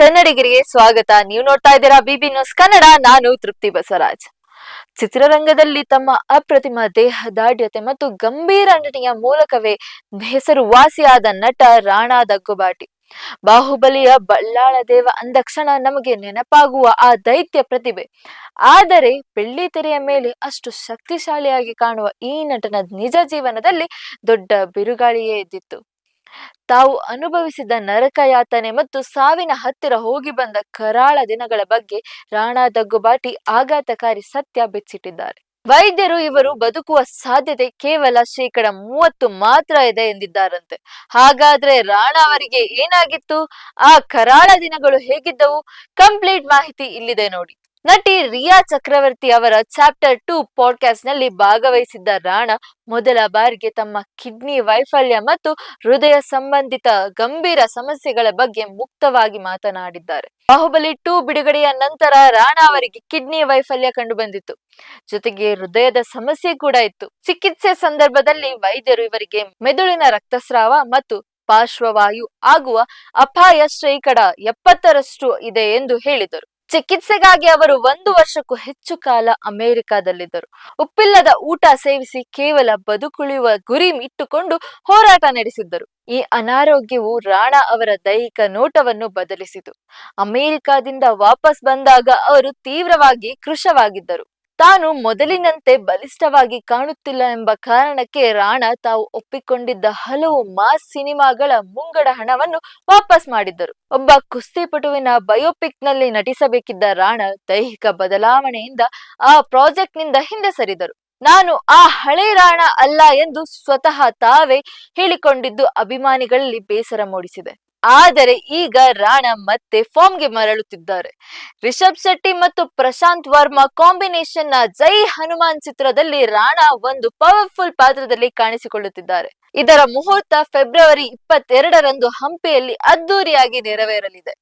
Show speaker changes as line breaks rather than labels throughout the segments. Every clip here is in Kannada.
ಕನ್ನಡಿಗರಿಗೆ ಸ್ವಾಗತ. ನೀವು ನೋಡ್ತಾ ಇದ್ದೀರಾ ಬಿಬಿ ನ್ಯೂಸ್ ಕನ್ನಡ, ನಾನು ತೃಪ್ತಿ ಬಸವರಾಜ್. ಚಿತ್ರರಂಗದಲ್ಲಿ ತಮ್ಮ ಅಪ್ರತಿಮ ದೇಹದಾಢ್ಯತೆ ಮತ್ತು ಗಂಭೀರ ನಟನೆಯ ಮೂಲಕವೇ ಹೆಸರುವಾಸಿಯಾದ ನಟ ರಾಣಾ ದಗ್ಗುಬಾಟಿ. ಬಾಹುಬಲಿಯ ಬಳ್ಳಾಳ ದೇವ ಅಂದಕ್ಷಣ ನಮಗೆ ನೆನಪಾಗುವ ಆ ದೈತ್ಯ ಪ್ರತಿಭೆ. ಆದರೆ ಬೆಳ್ಳಿ ತೆರೆಯ ಮೇಲೆ ಅಷ್ಟು ಶಕ್ತಿಶಾಲಿಯಾಗಿ ಕಾಣುವ ಈ ನಟನ ನಿಜ ಜೀವನದಲ್ಲಿ ದೊಡ್ಡ ಬಿರುಗಾಳಿಯೇ ಇದ್ದಿತ್ತು. ತಾವು ಅನುಭವಿಸಿದ ನರಕಯಾತನೆ ಮತ್ತು ಸಾವಿನ ಹತ್ತಿರ ಹೋಗಿ ಬಂದ ಕರಾಳ ದಿನಗಳ ಬಗ್ಗೆ ರಾಣಾ ದಗ್ಗುಬಾಟಿ ಆಘಾತಕಾರಿ ಸತ್ಯ ಬಿಚ್ಚಿಟ್ಟಿದ್ದಾರೆ. ವೈದ್ಯರು ಇವರು ಬದುಕುವ ಸಾಧ್ಯತೆ ಕೇವಲ ಶೇಕಡ ಮೂವತ್ತು ಮಾತ್ರ ಇದೆ ಎಂದಿದ್ದಾರಂತೆ. ಹಾಗಾದ್ರೆ ರಾಣಾ ಅವರಿಗೆ ಏನಾಗಿತ್ತು? ಆ ಕರಾಳ ದಿನಗಳು ಹೇಗಿದ್ದವು? ಕಂಪ್ಲೀಟ್ ಮಾಹಿತಿ ಇಲ್ಲಿದೆ ನೋಡಿ. ನಟಿ ರಿಯಾ ಚಕ್ರವರ್ತಿ ಅವರ ಚಾಪ್ಟರ್ ಟು ಪಾಡ್ಕಾಸ್ಟ್ನಲ್ಲಿ ಭಾಗವಹಿಸಿದ್ದ ರಾಣಾ ಮೊದಲ ಬಾರಿಗೆ ತಮ್ಮ ಕಿಡ್ನಿ ವೈಫಲ್ಯ ಮತ್ತು ಹೃದಯ ಸಂಬಂಧಿತ ಗಂಭೀರ ಸಮಸ್ಯೆಗಳ ಬಗ್ಗೆ ಮುಕ್ತವಾಗಿ ಮಾತನಾಡಿದ್ದಾರೆ. ಬಾಹುಬಲಿ ಟು ಬಿಡುಗಡೆಯ ನಂತರ ರಾಣಾ ಅವರಿಗೆ ಕಿಡ್ನಿ ವೈಫಲ್ಯ ಕಂಡು ಬಂದಿತ್ತು ಜೊತೆಗೆ ಹೃದಯದ ಸಮಸ್ಯೆ ಕೂಡ ಇತ್ತು. ಚಿಕಿತ್ಸೆ ಸಂದರ್ಭದಲ್ಲಿ ವೈದ್ಯರು ಇವರಿಗೆ ಮೆದುಳಿನ ರಕ್ತಸ್ರಾವ ಮತ್ತು ಪಾರ್ಶ್ವವಾಯು ಆಗುವ ಅಪಾಯ ಶೇಕಡ ಎಪ್ಪತ್ತರಷ್ಟು ಇದೆ ಎಂದು ಹೇಳಿದರು. ಚಿಕಿತ್ಸೆಗಾಗಿ ಅವರು ಒಂದು ವರ್ಷಕ್ಕೂ ಹೆಚ್ಚು ಕಾಲ ಅಮೆರಿಕದಲ್ಲಿದ್ದರು. ಉಪ್ಪಿಲ್ಲದ ಊಟ ಸೇವಿಸಿ ಕೇವಲ ಬದುಕುಳಿಯುವ ಗುರಿ ಇಟ್ಟುಕೊಂಡು ಹೋರಾಟ ನಡೆಸಿದ್ದರು. ಈ ಅನಾರೋಗ್ಯವು ರಾಣಾ ಅವರ ದೈಹಿಕ ನೋಟವನ್ನು ಬದಲಿಸಿತು. ಅಮೆರಿಕದಿಂದ ವಾಪಸ್ ಬಂದಾಗ ಅವರು ತೀವ್ರವಾಗಿ ಕೃಶವಾಗಿದ್ದರು. ತಾನು ಮೊದಲಿನಂತೆ ಬಲಿಷ್ಠವಾಗಿ ಕಾಣುತ್ತಿಲ್ಲ ಎಂಬ ಕಾರಣಕ್ಕೆ ರಾಣಾ ತಾವು ಒಪ್ಪಿಕೊಂಡಿದ್ದ ಹಲವು ಮಾಸ್ ಸಿನಿಮಾಗಳ ಮುಂಗಡ ಹಣವನ್ನು ವಾಪಸ್ ಮಾಡಿದ್ದರು. ಒಬ್ಬ ಕುಸ್ತಿಪಟುವಿನ ಬಯೋಪಿಕ್ನಲ್ಲಿ ನಟಿಸಬೇಕಿದ್ದ ರಾಣಾ ದೈಹಿಕ ಬದಲಾವಣೆಯಿಂದ ಆ ಪ್ರಾಜೆಕ್ಟ್ನಿಂದ ಹಿಂದೆ ಸರಿದರು. ನಾನು ಆ ಹಳೆ ರಾಣ ಅಲ್ಲ ಎಂದು ಸ್ವತಃ ತಾವೇ ಹೇಳಿಕೊಂಡಿದ್ದು ಅಭಿಮಾನಿಗಳಲ್ಲಿ ಬೇಸರ ಮೂಡಿಸಿದೆ. ಆದರೆ ಈಗ ರಾಣಾ ಮತ್ತೆ ಫಾರ್ಮ್ಗೆ ಮರಳುತ್ತಿದ್ದಾರೆ. ರಿಷಬ್ ಶೆಟ್ಟಿ ಮತ್ತು ಪ್ರಶಾಂತ್ ವರ್ಮಾ ಕಾಂಬಿನೇಷನ್ನ ಜೈ ಹನುಮಾನ್ ಚಿತ್ರದಲ್ಲಿ ರಾಣಾ ಒಂದು ಪವರ್ಫುಲ್ ಪಾತ್ರದಲ್ಲಿ ಕಾಣಿಸಿಕೊಳ್ಳುತ್ತಿದ್ದಾರೆ. ಇದರ ಮುಹೂರ್ತ ಫೆಬ್ರವರಿ ಇಪ್ಪತ್ತೆರಡರಂದು ಹಂಪಿಯಲ್ಲಿ ಅದ್ದೂರಿಯಾಗಿ ನೆರವೇರಲಿದೆ.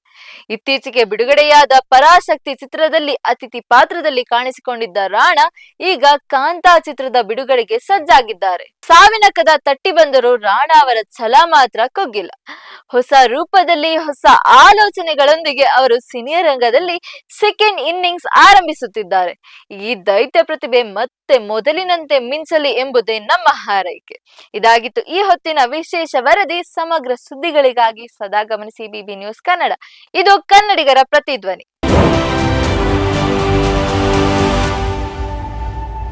ಇತ್ತೀಚೆಗೆ ಬಿಡುಗಡೆಯಾದ ಪರಾಶಕ್ತಿ ಚಿತ್ರದಲ್ಲಿ ಅತಿಥಿ ಪಾತ್ರದಲ್ಲಿ ಕಾಣಿಸಿಕೊಂಡಿದ್ದ ರಾಣಾ ಈಗ ಕಾಂತಾ ಚಿತ್ರದ ಬಿಡುಗಡೆಗೆ ಸಜ್ಜಾಗಿದ್ದಾರೆ. ಸಾವಿನ ಕದ ತಟ್ಟಿ ಬಂದರೂ ರಾಣಾ ಅವರ ಛಲ ಮಾತ್ರ ಕುಗ್ಗಿಲ್ಲ ಹೊಸ ರೂಪದಲ್ಲಿ ಹೊಸ ಆಲೋಚನೆಗಳೊಂದಿಗೆ ಅವರು ಸಿನಿಯರ್ ರಂಗದಲ್ಲಿ ಸೆಕೆಂಡ್ ಇನ್ನಿಂಗ್ಸ್ ಆರಂಭಿಸುತ್ತಿದ್ದಾರೆ. ಈ ದೈತ್ಯ ಪ್ರತಿಭೆ ಮತ್ತೆ ಮೊದಲಿನಂತೆ ಮಿಂಚಲಿ ಎಂಬುದೇ ನಮ್ಮ ಹಾರೈಕೆ. ಇದಾಗಿತ್ತು ಈ ಹೊತ್ತಿನ ವಿಶೇಷ ವರದಿ. ಸಮಗ್ರ ಸುದ್ದಿಗಳಿಗಾಗಿ ಸದಾ ಗಮನಿಸಿ ಬಿಬಿ ನ್ಯೂಸ್ ಕನ್ನಡ. ಇದು ಕನ್ನಡಿಗರ ಪ್ರತಿಧ್ವನಿ.